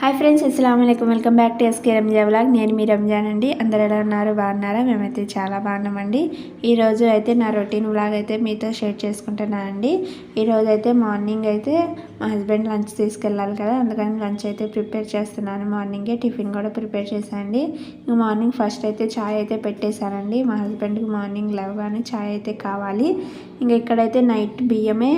Hi friends అస్సలం అయికం welcome back to S K Ranja blog నేను మీ రంజాన్ అండి. అందరు ఎలా ఉన్నారు? బాగున్నారా? మేమైతే చాలా బాగున్నామండి. ఈరోజు అయితే నా రొటీన్ బ్లాగ్ అయితే మీతో షేర్ చేసుకుంటున్నానండి. ఈరోజు అయితే మార్నింగ్ అయితే మా హస్బెండ్ లంచ్ తీసుకెళ్ళాలి కదా అందుకని లంచ్ అయితే ప్రిపేర్ చేస్తున్నాను. మార్నింగే టిఫిన్ కూడా ప్రిపేర్ చేశానండి. ఇంక మార్నింగ్ ఫస్ట్ అయితే ఛాయ్ అయితే పెట్టేశానండి. మా హస్బెండ్కి మార్నింగ్ లేవగానే ఛాయ్ అయితే కావాలి. ఇంకా ఇక్కడైతే నైట్ బియ్యమే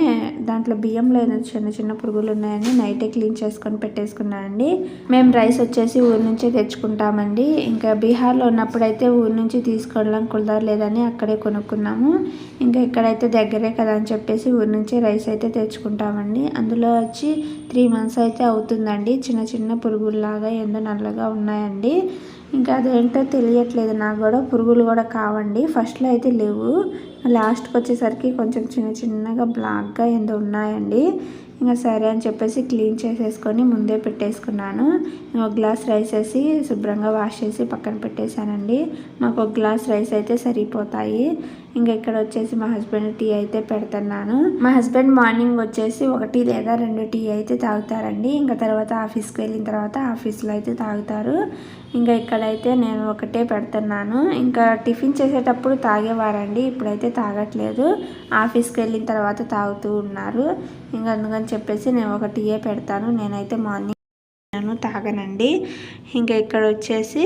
దాంట్లో బియ్యంలో ఏదో చిన్న చిన్న పురుగులు ఉన్నాయని నైటే క్లీన్ చేసుకొని పెట్టేసుకున్నానండి. మేము రైస్ వచ్చేసి ఊరి నుంచే తెచ్చుకుంటామండి. ఇంకా బీహార్లో ఉన్నప్పుడైతే ఊరి నుంచి తీసుకోవడం కుదరలేదని అక్కడే కొనుక్కున్నాము. ఇంకా ఇక్కడైతే దగ్గరే కదా అని చెప్పేసి ఊరి నుంచే రైస్ అయితే తెచ్చుకుంటామండి. అందులో వచ్చి త్రీ మంత్స్ అయితే అవుతుందండి. చిన్న చిన్న పురుగుల్లాగా ఎందు నల్లగా ఉన్నాయండి. ఇంకా అదేంటో తెలియట్లేదు. నాకు కూడా పురుగులు కూడా కావండి. ఫస్ట్లో అయితే లేవు. లాస్ట్కి వచ్చేసరికి కొంచెం చిన్న చిన్నగా బ్లాక్గా ఎందు ఉన్నాయండి. ఇంకా సరే అని చెప్పేసి క్లీన్ చేసేసుకొని ముందే పెట్టేసుకున్నాను. ఒక గ్లాస్ రైస్ వేసి శుభ్రంగా వాష్ చేసి పక్కన పెట్టేశానండి. మాకు ఒక గ్లాస్ రైస్ అయితే సరిపోతాయి. ఇంకా ఇక్కడ వచ్చేసి మా హస్బెండ్ టీ అయితే పెడుతున్నాను. మా హస్బెండ్ మార్నింగ్ వచ్చేసి ఒకటి లేదా రెండు టీ అయితే తాగుతారండి. ఇంకా తర్వాత ఆఫీస్కి వెళ్ళిన తర్వాత ఆఫీస్లో అయితే తాగుతారు. ఇంకా ఇక్కడైతే నేను ఒకటే పెడుతున్నాను. ఇంకా టిఫిన్ చేసేటప్పుడు తాగేవారండి. ఇప్పుడైతే తాగట్లేదు. ఆఫీస్కి వెళ్ళిన తర్వాత తాగుతూ ఉన్నారు. ఇంకా అందుకని చెప్పేసి నేను ఒక టీయే పెడతాను. నేనైతే మార్నింగ్ నేను తాగనండి. ఇంకా ఇక్కడ వచ్చేసి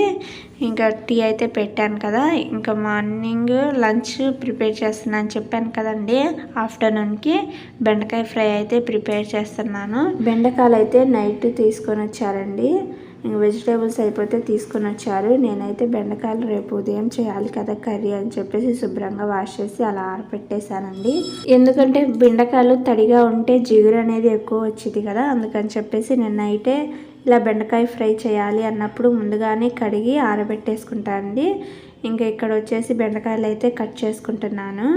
ఇంకా టీ అయితే పెట్టాను కదా. ఇంకా మార్నింగ్ లంచ్ ప్రిపేర్ చేస్తున్నాను చెప్పాను కదండి. ఆఫ్టర్నూన్కి బెండకాయ ఫ్రై అయితే ప్రిపేర్ చేస్తున్నాను. బెండకాయలు అయితే నైట్ తీసుకొని వచ్చారండి. ఇంకా వెజిటేబుల్స్ అయిపోతే తీసుకొని వచ్చారు. నేనైతే బెండకాయలు రేపు ఉదయం చేయాలి కదా కర్రీ అని చెప్పేసి శుభ్రంగా వాష్ చేసి అలా ఆరపెట్టేశానండి. ఎందుకంటే బెండకాయలు తడిగా ఉంటే జిగురు అనేది ఎక్కువ వచ్చింది కదా. అందుకని చెప్పేసి నేను ఇలా బెండకాయ ఫ్రై చేయాలి అన్నప్పుడు ముందుగానే కడిగి ఆరబెట్టేసుకుంటానండి ఇంకా ఇక్కడ వచ్చేసి బెండకాయలు అయితే కట్ చేసుకుంటున్నాను.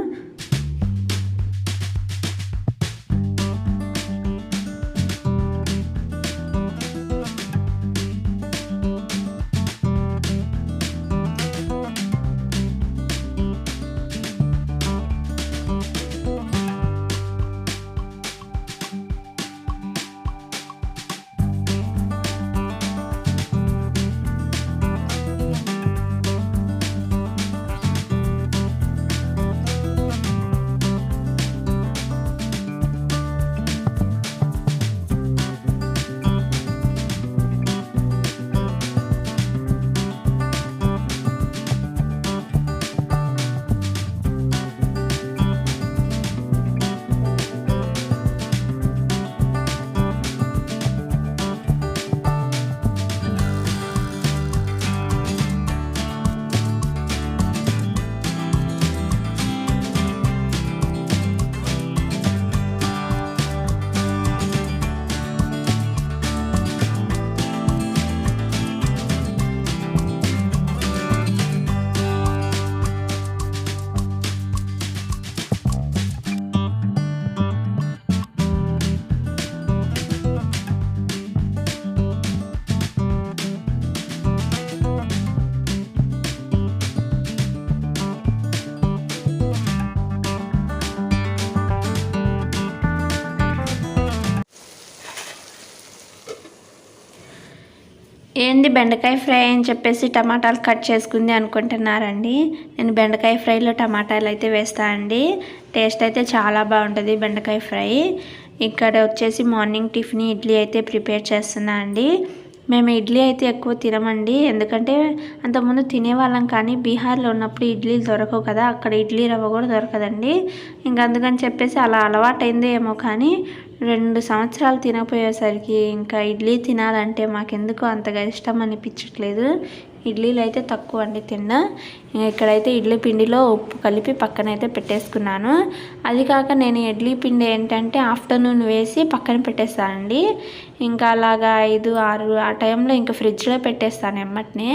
ఏంది బెండకాయ ఫ్రై అని చెప్పేసి టమాటాలు కట్ చేసుకుంది అనుకుంటున్నారండి. నేను బెండకాయ ఫ్రైలో టమాటాలు అయితే వేస్తానండి టేస్ట్ అయితే చాలా బాగుంటుంది బెండకాయ ఫ్రై. ఇక్కడ వచ్చేసి మార్నింగ్ టిఫిన్ ఇడ్లీ అయితే ప్రిపేర్ చేస్తున్నా అండి. మేము ఇడ్లీ అయితే ఎక్కువ తినమండి. ఎందుకంటే అంతకుముందు తినేవాళ్ళం కానీ బీహార్లో ఉన్నప్పుడు ఇడ్లీలు దొరకవు కదా అక్కడ ఇడ్లీ రవ్వ కూడా దొరకదండి. ఇంకా అందుకని చెప్పేసి అలా అలవాటైందో ఏమో కానీ రెండు సంవత్సరాలు తినపోయేసరికి ఇంకా ఇడ్లీ తినాలంటే మాకెందుకు అంతగా ఇష్టం అనిపించట్లేదు ఇడ్లీలు అయితే తక్కువ అండి తిన్నా. ఇక్కడైతే ఇడ్లీ పిండిలో ఉప్పు కలిపి పక్కనైతే పెట్టేసుకున్నాను. అది కాక నేను ఇడ్లీ పిండి ఏంటంటే ఆఫ్టర్నూన్ వేసి పక్కన పెట్టేస్తానండి. ఇంకా అలాగా ఐదు ఆరు ఆ టైంలో ఇంకా ఫ్రిడ్జ్లో పెట్టేస్తాను ఎమ్మటిని.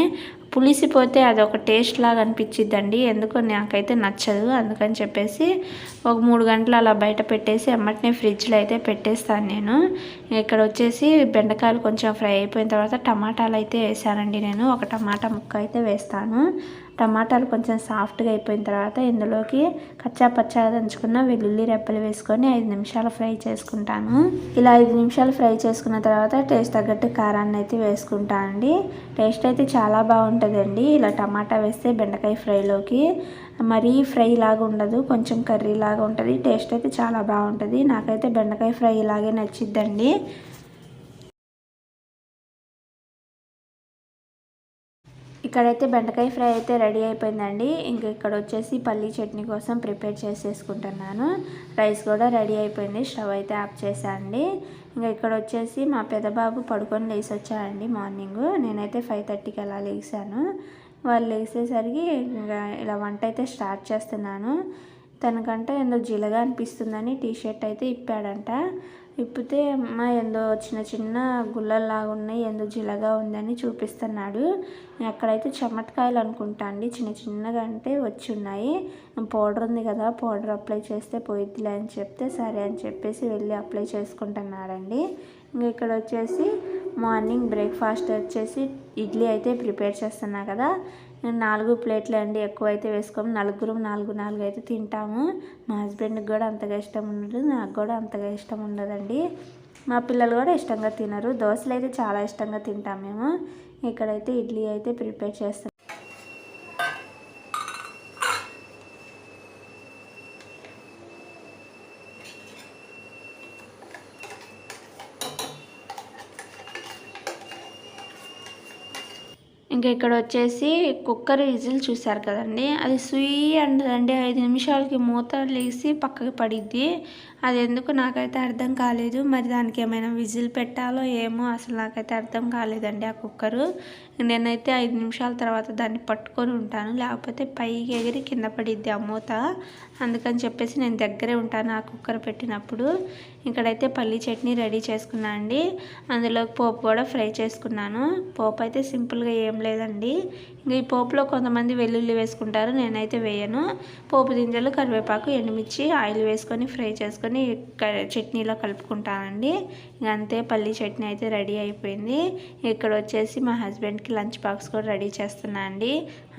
పులిసిపోతే అది ఒక టేస్ట్ లాగా అనిపించిద్దండి ఎందుకో నాకైతే నచ్చదు. అందుకని చెప్పేసి ఒక మూడు గంటలు అలా బయట పెట్టేసి ఎమ్మటినే ఫ్రిడ్జ్లో అయితే పెట్టేస్తాను నేను. ఇక్కడ వచ్చేసి బెండకాయలు కొంచెం ఫ్రై అయిపోయిన తర్వాత టమాటాలు అయితే వేసానండి నేను. ఒక టమాటా ముక్క అయితే వేస్తాను. టమాటాలు కొంచెం సాఫ్ట్గా అయిపోయిన తర్వాత ఇందులోకి కచ్చా పచ్చా దంచుకున్న వెల్లుల్లి రెప్పలు వేసుకొని ఐదు నిమిషాలు ఫ్రై చేసుకుంటాను. ఇలా ఐదు నిమిషాలు ఫ్రై చేసుకున్న తర్వాత టేస్ట్ తగ్గట్టు కారాన్ని అయితే వేసుకుంటాను అండి. టేస్ట్ అయితే చాలా బాగుంటుందండి. ఇలా టమాటా వేస్తే బెండకాయ ఫ్రైలోకి మరీ ఫ్రై లాగా ఉండదు కొంచెం కర్రీ లాగా ఉంటుంది. టేస్ట్ అయితే చాలా బాగుంటుంది. నాకైతే బెండకాయ ఫ్రై ఇలాగే నచ్చిద్దండి. ఇక్కడైతే బెండకాయ ఫ్రై అయితే రెడీ అయిపోయిందండి. ఇంక ఇక్కడ వచ్చేసి పల్లీ చట్నీ కోసం ప్రిపేర్ చేసేసుకుంటున్నాను. రైస్ కూడా రెడీ అయిపోయింది. స్టవ్ అయితే ఆఫ్ చేశానండి. ఇంకా ఇక్కడ వచ్చేసి మా పెద్దబాబు పడుకొని లేచి వచ్చాడండి మార్నింగ్. నేనైతే ఫైవ్ థర్టీకి అలా లేచాను వాళ్ళు లేచేసరికి ఇంకా ఇలా వంట అయితే స్టార్ట్ చేస్తున్నాను. తనకంటే ఎందుకు జిలగా అనిపిస్తుందని టీ షర్ట్ అయితే ఇప్పాడంట. ఇప్పితే అమ్మ ఏందో చిన్న చిన్న గుల్లల్లాగా ఉన్నాయి ఏందో జిలగా ఉందని చూపిస్తున్నాడు. అక్కడైతే చెమటకాయలు అనుకుంటా అండి. చిన్న చిన్నగా అంటే వచ్చి ఉన్నాయి. పౌడర్ ఉంది కదా పౌడర్ అప్లై చేస్తే పోయిద్దిలే అని చెప్తే సరే అని చెప్పేసి వెళ్ళి అప్లై చేసుకుంటున్నాడండి. ఇంకా ఇక్కడ వచ్చేసి మార్నింగ్ బ్రేక్ఫాస్ట్ వచ్చేసి ఇడ్లీ అయితే ప్రిపేర్ చేస్తున్నా కదా. నేను నాలుగు ప్లేట్లు అండి ఎక్కువ అయితే వేసుకోము. నలుగురు నాలుగు నాలుగు అయితే తింటాము. మా హస్బెండ్కి కూడా అంతగా ఇష్టం ఉండదు నాకు కూడా అంతగా ఇష్టం ఉండదండి. మా పిల్లలు కూడా ఇష్టంగా తినరు. దోశలు అయితే చాలా ఇష్టంగా తింటాం మేము. ఇక్కడైతే ఇడ్లీ అయితే ప్రిపేర్ చేస్తాం ఇంకా ఇక్కడ వచ్చేసి కుక్కర్ విజిల్ చూసారు కదండి. అది సుయ్యి అంటదండి ఐదు నిమిషాలకి మూత లేసి పక్కకి పడిద్ది. అది ఎందుకు నాకైతే అర్థం కాలేదు. మరి దానికి ఏమైనా విజిల్ పెట్టాలో ఏమో అసలు నాకైతే అర్థం కాలేదండి ఆ కుక్కరు. నేనైతే ఐదు నిమిషాల తర్వాత దాన్ని పట్టుకొని ఉంటాను. లేకపోతే పైకి ఎగిరి కింద పడిద్ది ఆ మూత. అందుకని చెప్పేసి నేను దగ్గరే ఉంటాను ఆ కుక్కర్ పెట్టినప్పుడు. ఇక్కడైతే పల్లి చట్నీ రెడీ చేసుకున్నాను అండి. అందులో పోపు కూడా ఫ్రై చేసుకున్నాను. పోపు అయితే సింపుల్గా ఏం లేదండి. ఈ పోపులో కొంతమంది వెల్లుల్లి వేసుకుంటారు నేనైతే వేయను. పోపు గింజలు కరివేపాకు ఎండుమిర్చి ఆయిల్ వేసుకొని ఫ్రై చేసుకొని చట్నీలో కలుపుకుంటానండి. ఇంక అంతే పల్లి చట్నీ అయితే రెడీ అయిపోయింది. ఇక్కడ వచ్చేసి మా హస్బెండ్కి లంచ్ బాక్స్ కూడా రెడీ చేస్తున్నా అండి.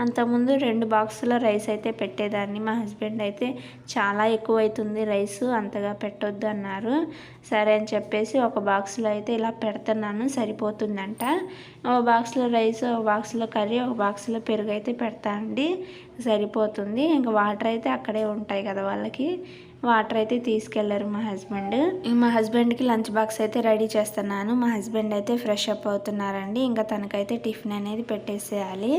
అంతకుముందు రెండు బాక్సులో రైస్ అయితే పెట్టేదాన్ని. మా హస్బెండ్ అయితే చాలా ఎక్కువ అవుతుంది రైస్ అంతగా పెట్టొద్దు అన్నారు. సరే అని చెప్పేసి ఒక బాక్స్లో అయితే ఇలా పెడుతున్నాను. సరిపోతుందంట. ఒక బాక్స్లో రైస్ ఒక బాక్స్లో కర్రీ ఒక బాక్స్లో పెరుగు అయితే పెడతానండి సరిపోతుంది. ఇంకా వాటర్ అయితే అక్కడే ఉంటాయి కదా వాళ్ళకి. వాటర్ అయితే తీసుకెళ్ళారు మా హస్బెండ్ మా హస్బెండ్కి లంచ్ బాక్స్ అయితే రెడీ చేస్తున్నాను. మా హస్బెండ్ అయితే ఫ్రెష్ అప్ అవుతున్నారండి. ఇంకా తనకైతే టిఫిన్ అనేది పెట్టేసేయాలి.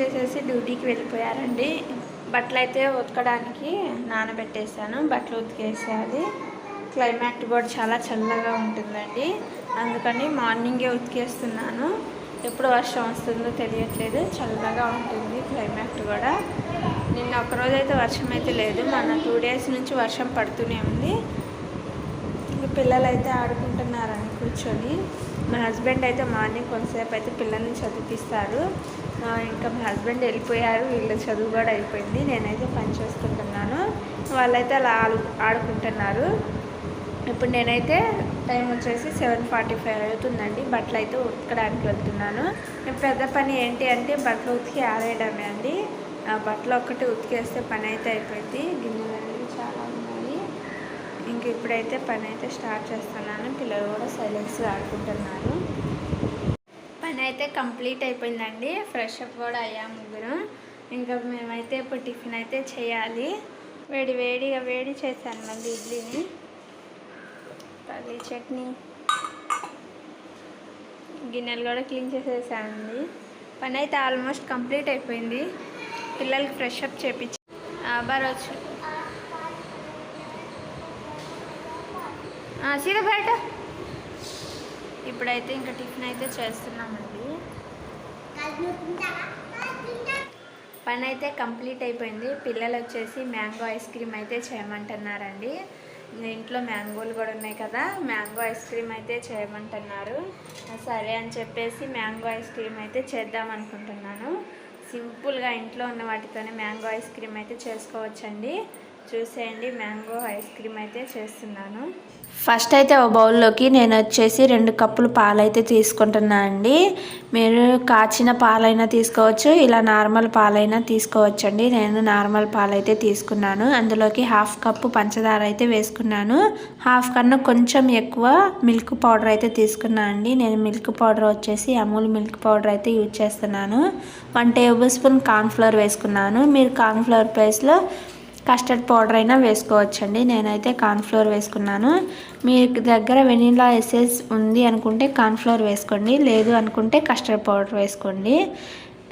చేసేసి డ్యూటీకి వెళ్ళిపోయారండి. బట్టలు అయితే ఉతకడానికి నానబెట్టేశాను. బట్టలు ఉతికేసేయాలి క్లైమాట్ కూడా చాలా చల్లగా ఉంటుందండి. అందుకని మార్నింగే ఉతికేస్తున్నాను. ఎప్పుడు వర్షం వస్తుందో తెలియట్లేదు. చల్లగా ఉంటుంది క్లైమాట్ కూడా. నిన్న ఒకరోజైతే వర్షం అయితే లేదు. మన టూ డేస్ నుంచి వర్షం పడుతూనే ఉంది. పిల్లలు అయితే ఆడుకుంటున్నారని కూర్చొని. మా హస్బెండ్ అయితే మార్నింగ్ కొంతసేపు అయితే పిల్లల్ని చదివిస్తారు ఇంకా మా హస్బెండ్ వెళ్ళిపోయారు వీళ్ళ చదువు కూడా అయిపోయింది నేనైతే పని చేసుకుంటున్నాను. వాళ్ళైతే అలా ఆడు ఆడుకుంటున్నారు. ఇప్పుడు నేనైతే టైం వచ్చేసి సెవెన్ ఫార్టీ ఫైవ్ అవుతుందండి బట్టలు అయితే ఉతకడానికి వెళ్తున్నాను. పెద్ద పని ఏంటి అంటే బట్టలు ఉతికి ఆరేయడమే అండి. ఆ బట్టలు ఒక్కటి ఉతికేస్తే పని అయితే అయిపోయింది. గిన్నెలు అనేవి చాలా ఉన్నాయి. ఇంక ఇప్పుడైతే పని అయితే స్టార్ట్ చేస్తున్నాను. పిల్లలు కూడా సైలెన్స్గా ఆడుకుంటున్నారు. పని అయితే కంప్లీట్ అయిపోయిందండి. ఫ్రెష్ అప్ కూడా అయ్యాము ముగ్గురు. ఇంకా మేమైతే ఇప్పుడు టిఫిన్ అయితే చేయాలి. వేడి వేడిగా వేడి చేశాను మళ్ళీ ఇడ్లీని. పల్లి చట్నీ. గిన్నెలు కూడా క్లీన్ చేసేసానండి. పని అయితే ఆల్మోస్ట్ కంప్లీట్ అయిపోయింది. పిల్లలకి ఫ్రెష్ అప్ చేపించి బరోచ్చు సీదా బయట. ఇప్పుడైతే ఇంకా టిఫిన్ అయితే చేస్తున్నామండి. పని అయితే కంప్లీట్ అయిపోయింది. పిల్లలు వచ్చేసి మ్యాంగో ఐస్ క్రీమ్ అయితే చేయమంటున్నారండి. ఇంట్లో మ్యాంగోలు కూడా ఉన్నాయి కదా మ్యాంగో ఐస్ క్రీమ్ అయితే చేయమంటున్నారు. సరే అని చెప్పేసి మ్యాంగో ఐస్ క్రీమ్ అయితే చేద్దాం అనుకుంటున్నాను. సింపుల్గా ఇంట్లో ఉన్న వాటితోనే మ్యాంగో ఐస్ క్రీమ్ అయితే చేసుకోవచ్చండి. చూసేయండి మ్యాంగో ఐస్ క్రీమ్ అయితే చేస్తున్నాను. ఫస్ట్ అయితే ఓ బౌల్లోకి నేను వచ్చేసి రెండు కప్పులు పాలైతే తీసుకుంటున్నా అండి. మీరు కాచిన పాలైనా తీసుకోవచ్చు ఇలా నార్మల్ పాలైనా తీసుకోవచ్చండి. నేను నార్మల్ పాలైతే తీసుకున్నాను. అందులోకి హాఫ్ కప్పు పంచదార అయితే వేసుకున్నాను. హాఫ్ కన్నా కొంచెం ఎక్కువ మిల్క్ పౌడర్ అయితే తీసుకున్నాను అండి. నేను మిల్క్ పౌడర్ వచ్చేసి అమూల్ మిల్క్ పౌడర్ అయితే యూజ్ చేస్తున్నాను. వన్ టేబుల్ స్పూన్ కార్న్ఫ్లవర్ వేసుకున్నాను. మీరు కార్న్ఫ్లవర్ ప్లేస్లో కస్టర్డ్ పౌడర్ అయినా వేసుకోవచ్చండి. నేనైతే కార్న్ఫ్లోర్ వేసుకున్నాను. మీ దగ్గర వెనీలా ఎసెస్ ఉంది అనుకుంటే కార్న్ఫ్లోర్ వేసుకోండి. లేదు అనుకుంటే కస్టర్డ్ పౌడర్ వేసుకోండి.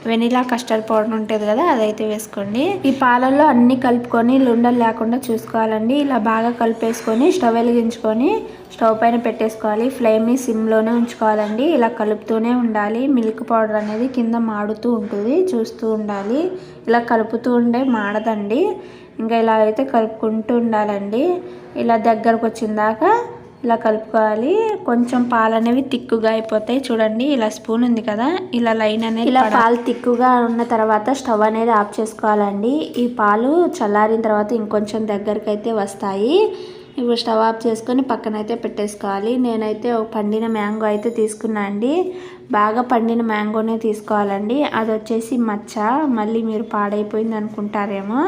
వెనీలా కస్టర్డ్ పౌడర్ ఉంటుంది కదా అదైతే వేసుకోండి. ఈ పాలల్లో అన్నీ కలుపుకొని లుండలు లేకుండా చూసుకోవాలండి. ఇలా బాగా కలిపేసుకొని స్టవ్ వెలిగించుకొని స్టవ్ పైన పెట్టేసుకోవాలి. ఫ్లేమ్ని సిమ్లోనే ఉంచుకోవాలండి. ఇలా కలుపుతూనే ఉండాలి. మిల్క్ పౌడర్ అనేది కింద మాడుతూ ఉంటుంది. చూస్తూ ఉండాలి. ఇలా కలుపుతూ ఉండే మాడదండి. ఇంకా ఇలా అయితే కలుపుకుంటూ ఉండాలండి. ఇలా దగ్గరకు వచ్చిన దాకా ఇలా కలుపుకోవాలి. కొంచెం పాలు అనేవి తిక్కుగా అయిపోతాయి. చూడండి ఇలా స్పూన్ ఉంది కదా ఇలా లైన్ అనేది ఇలా పాలు తిక్కుగా ఉన్న తర్వాత స్టవ్ అనేది ఆఫ్ చేసుకోవాలండి. ఈ పాలు చల్లారిన తర్వాత ఇంకొంచెం దగ్గరికి అయితే వస్తాయి. ఇప్పుడు స్టవ్ ఆఫ్ చేసుకొని పక్కన అయితే పెట్టేసుకోవాలి. నేనైతే ఒక పండిన మ్యాంగో అయితే తీసుకున్నా అండి. బాగా పండిన మ్యాంగోనే తీసుకోవాలండి. అది వచ్చేసి మచ్చ. మళ్ళీ మీరు పాడైపోయింది అనుకుంటారేమో.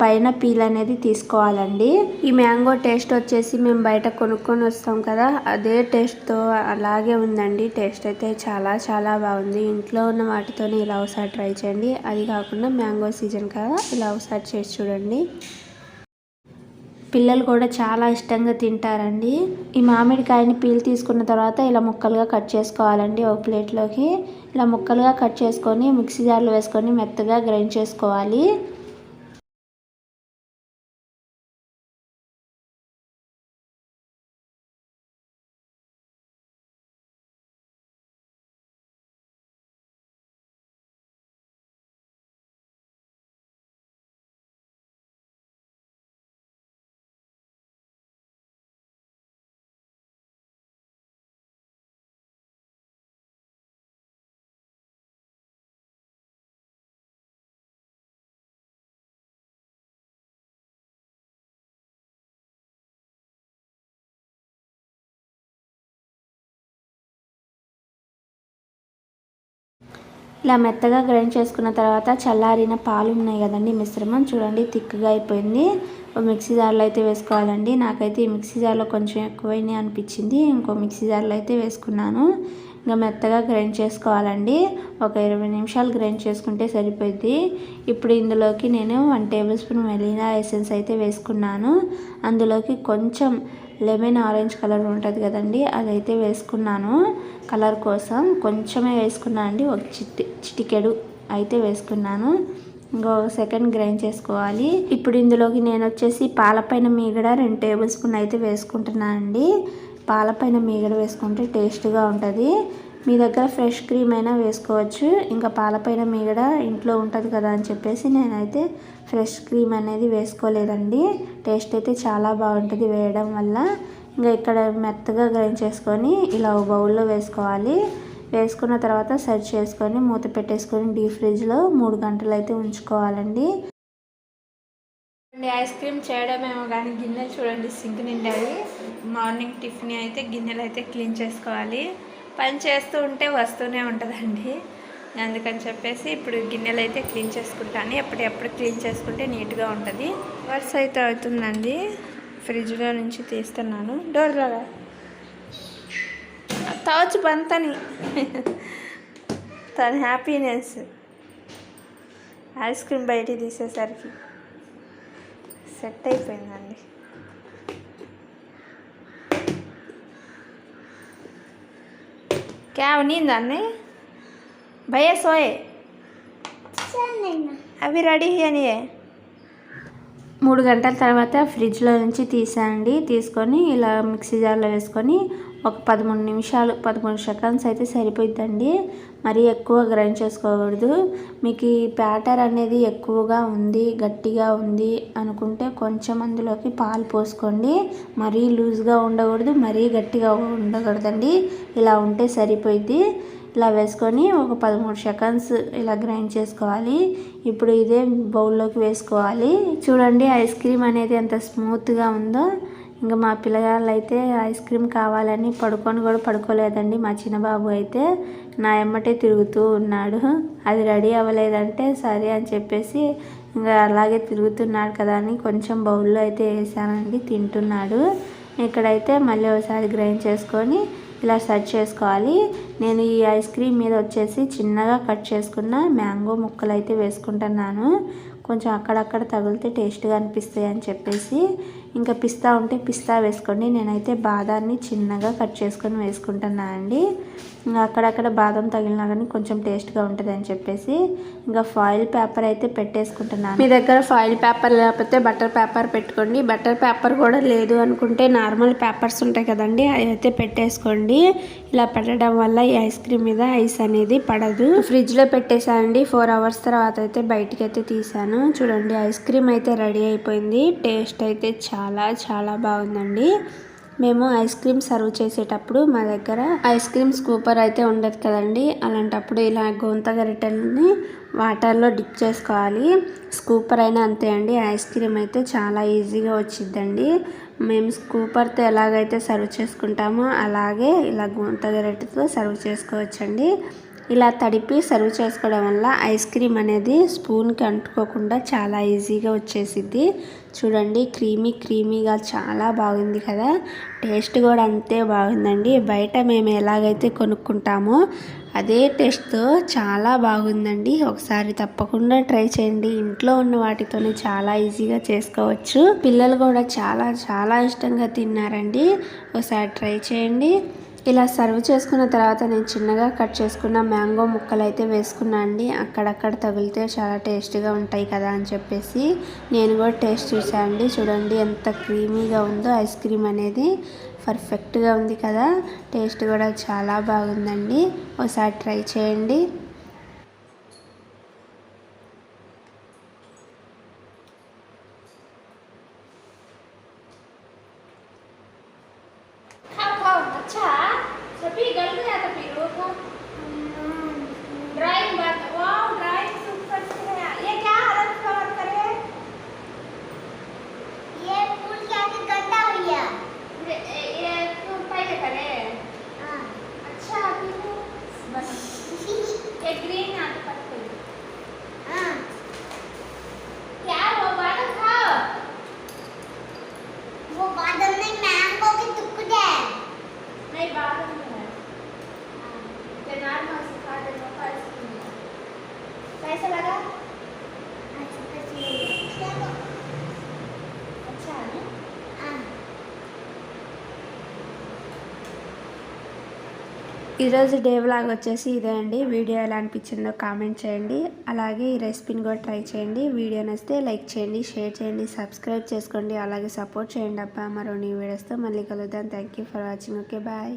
పైన పీల్ అనేది తీసుకోవాలండి. ఈ మ్యాంగో టేస్ట్ వచ్చేసి మేము బయట కొనుక్కొని వస్తాం కదా అదే టేస్ట్తో అలాగే ఉందండి. టేస్ట్ అయితే చాలా చాలా బాగుంది. ఇంట్లో ఉన్న వాటితోనే ఇలా ఒకసారి ట్రై చేయండి. అది కాకుండా మ్యాంగో సీజన్ కదా ఇలా ఒకసారి చేసి చూడండి. పిల్లలు కూడా చాలా ఇష్టంగా తింటారండి. ఈ మామిడికాయని పీల్ తీసుకున్న తర్వాత ఇలా ముక్కలుగా కట్ చేసుకోవాలండి ఒక ప్లేట్లోకి. ఇలా ముక్కలుగా కట్ చేసుకొని మిక్సీ జార్లో వేసుకొని మెత్తగా గ్రైండ్ చేసుకోవాలి. ఇలా మెత్తగా గ్రైండ్ చేసుకున్న తర్వాత చల్లారిన పాలు ఉన్నాయి కదండి మిశ్రమం. చూడండి థిక్గా అయిపోయింది. మిక్సీ జార్లో అయితే వేసుకోవాలండి. నాకైతే ఈ మిక్సీ జార్లో కొంచెం ఎక్కువైనా అనిపించింది. ఇంకో మిక్సీ జార్లో అయితే వేసుకున్నాను. ఇంకా మెత్తగా గ్రైండ్ చేసుకోవాలండి. ఒక ఇరవై నిమిషాలు గ్రైండ్ చేసుకుంటే సరిపోద్ది. ఇప్పుడు ఇందులోకి నేను వన్ టేబుల్ స్పూన్ మెలీనా ఎసెన్స్ అయితే వేసుకున్నాను. అందులోకి కొంచెం లెమన్ ఆరెంజ్ కలర్ ఉంటుంది కదండి అదైతే వేసుకున్నాను. కలర్ కోసం కొంచెమే వేసుకున్నాను అండి ఒక చిట్టి చిటికెడు అయితే వేసుకున్నాను. ఇంకో సెకండ్ గ్రైండ్ చేసుకోవాలి. ఇప్పుడు ఇందులోకి నేను వచ్చేసి పాలపైన మీగడ రెండు టేబుల్ స్పూన్ అయితే వేసుకుంటున్నాను అండి. పాలపైన మీగడ వేసుకుంటే టేస్ట్గా ఉంటుంది. మీ దగ్గర ఫ్రెష్ క్రీమ్ అయినా వేసుకోవచ్చు. ఇంకా పాలపైన మీగడ ఇంట్లో ఉంటుంది కదా అని చెప్పేసి నేనైతే ఫ్రెష్ క్రీమ్ అనేది వేసుకోలేదండి. టేస్ట్ అయితే చాలా బాగుంటుంది వేయడం వల్ల. ఇంకా ఇక్కడ మెత్తగా గ్రైండ్ చేసుకొని ఇలా ఒక బౌల్లో వేసుకోవాలి. వేసుకున్న తర్వాత సెర్చ్ చేసుకొని మూత పెట్టేసుకొని డీప్ ఫ్రిడ్జ్లో మూడు గంటలు అయితే ఉంచుకోవాలండి. ఐస్ క్రీమ్ చేయడమేమో కానీ గిన్నెలు చూడండి సింక్ నిండాలి మార్నింగ్ టిఫిన్ అయితే గిన్నెలు అయితే క్లీన్ చేసుకోవాలి. పని చేస్తూ ఉంటే వస్తూనే ఉంటుందండి. అందుకని చెప్పేసి ఇప్పుడు గిన్నెలు అయితే క్లీన్ చేసుకుంటాను. ఎప్పుడెప్పుడు క్లీన్ చేసుకుంటే నీట్గా ఉంటుంది. వర్స్ అయితే అవుతుందండి. ఫ్రిడ్జ్లో నుంచి తీస్తున్నాను. డోర్లో తవచ్చు బంతని. తన హ్యాపీనెస్. ఐస్ క్రీమ్ బయటికి తీసేసరికి. సెట్ అయిపోయిందండి. క్యావ్ నీందాన్ని भैया सोए అవి రెడీ అని మూడు గంటల తర్వాత ఫ్రిడ్జ్లో నుంచి తీసానండి తీసుకొని ఇలా మిక్సీ జార్లో వేసుకొని ఒక పదమూడు నిమిషాలు పదమూడు సెకండ్స్ అయితే సరిపోద్దండి మరీ ఎక్కువ గ్రైండ్ చేసుకోకూడదు మీకు ఈ బ్యాటర్ అనేది ఎక్కువగా ఉంది గట్టిగా ఉంది అనుకుంటే కొంచెం అందులోకి పాలు పోసుకోండి మరీ లూజ్గా ఉండకూడదు మరీ గట్టిగా ఉండకూడదండి ఇలా ఉంటే సరిపోయిద్ది ఇలా వేసుకొని ఒక పదమూడు సెకండ్స్ ఇలా గ్రైండ్ చేసుకోవాలి. ఇప్పుడు ఇదే బౌల్లోకి వేసుకోవాలి. చూడండి ఐస్ క్రీమ్ అనేది ఎంత స్మూత్గా ఉందో. ఇంకా మా పిల్లగాళ్ళు అయితే ఐస్ క్రీమ్ కావాలని పడుకొని కూడా పడుకోలేదండి. మా చిన్నబాబు అయితే నా ఎమ్మటే తిరుగుతూ ఉన్నాడు. అది రెడీ అవ్వలేదంటే సరే అని చెప్పేసి ఇంకా అలాగే తిరుగుతున్నాడు కదా అని కొంచెం బౌల్లో అయితే వేసానండి తింటున్నాడు. ఇక్కడైతే మళ్ళీ ఒకసారి గ్రైండ్ చేసుకొని ఇలా సెట్ చేసుకోవాలి. నేను ఈ ఐస్ క్రీమ్ మీద వచ్చేసి చిన్నగా కట్ చేసుకున్న మ్యాంగో ముక్కలు అయితే వేసుకుంటున్నాను. కొంచెం అక్కడక్కడ తగిలితే టేస్ట్గా అనిపిస్తాయి అని చెప్పేసి. ఇంకా పిస్తా ఉంటే పిస్తా వేసుకోండి. నేనైతే బాదాన్ని చిన్నగా కట్ చేసుకొని వేసుకుంటున్నాను అండి. ఇంకా అక్కడక్కడ బాదం తగిలినా కానీ కొంచెం టేస్ట్గా ఉంటుంది అని చెప్పేసి ఇంకా ఫాయిల్ పేపర్ అయితే పెట్టేసుకుంటున్నాను. మీ దగ్గర ఫాయిల్ పేపర్ లేకపోతే బటర్ పేపర్ పెట్టుకోండి. బటర్ పేపర్ కూడా లేదు అనుకుంటే నార్మల్ పేపర్స్ ఉంటాయి కదండి అవి అయితే పెట్టేసుకోండి. ఇలా పెట్టడం వల్ల ఈ ఐస్ క్రీమ్ మీద ఐస్ అనేది పడదు. ఫ్రిడ్జ్లో పెట్టేశానండి. ఫోర్ అవర్స్ తర్వాత అయితే బయటికి అయితే తీసాను చూడండి ఐస్ క్రీమ్ అయితే రెడీ అయిపోయింది. టేస్ట్ అయితే చాలా చాలా బాగుందండి. మేము ఐస్ క్రీమ్ సర్వ్ చేసేటప్పుడు మా దగ్గర ఐస్ క్రీమ్ స్కూపర్ అయితే ఉండదు కదండి. అలాంటప్పుడు ఇలా గోంత గరిటెల్ని వాటర్లో డిప్ చేసుకోవాలి. స్కూపర్ అయినా అంతే అండి. ఐస్ క్రీమ్ అయితే చాలా ఈజీగా వచ్చిద్దండి. మేము స్కూపర్తో ఎలాగైతే సర్వ్ చేసుకుంటామో అలాగే ఇలా గోంత గరిటెతో సర్వ్ చేసుకోవచ్చండి. ఇలా తడిపి సర్వ్ చేసుకోవడం వల్ల ఐస్ క్రీమ్ అనేది స్పూన్కి అంటుకోకుండా చాలా ఈజీగా వచ్చేసిద్ది. చూడండి క్రీమీ క్రీమీగా చాలా బాగుంది కదా. టేస్ట్ కూడా అంతే బాగుందండి. బయట మేము ఎలాగైతే కొనుక్కుంటామో అదే టేస్ట్తో చాలా బాగుందండి. ఒకసారి తప్పకుండా ట్రై చేయండి. ఇంట్లో ఉన్న వాటితోనే చాలా ఈజీగా చేసుకోవచ్చు. పిల్లలు కూడా చాలా చాలా ఇష్టంగా తిన్నారండి. ఒకసారి ట్రై చేయండి. ఇలా సర్వ్ చేసుకున్న తర్వాత నేను చిన్నగా కట్ చేసుకున్న మ్యాంగో ముక్కలు అయితే వేసుకున్నా అండి. అక్కడక్కడ తగిలితే చాలా టేస్టీగా ఉంటాయి కదా అని చెప్పేసి నేను కూడా టేస్ట్ చూసాను అండి. చూడండి ఎంత క్రీమీగా ఉందో ఐస్ క్రీమ్ అనేది పర్ఫెక్ట్గా ఉంది కదా. టేస్ట్ కూడా చాలా బాగుందండి. ఒకసారి ట్రై చేయండి. ఈరోజు డే వ్లాగ్ వచ్చేసి ఇదే అండి. వీడియో ఎలా అనిపించిందో కామెంట్ చేయండి. అలాగే ఈ రెసిపీని కూడా ట్రై చేయండి. వీడియో నచ్చితే లైక్ చేయండి షేర్ చేయండి సబ్స్క్రైబ్ చేసుకోండి. అలాగే సపోర్ట్ చేయండి అబ్బా. మరో నీ వీడియోస్తో మళ్ళీ కలుద్దాం. Thank you for watching okay bye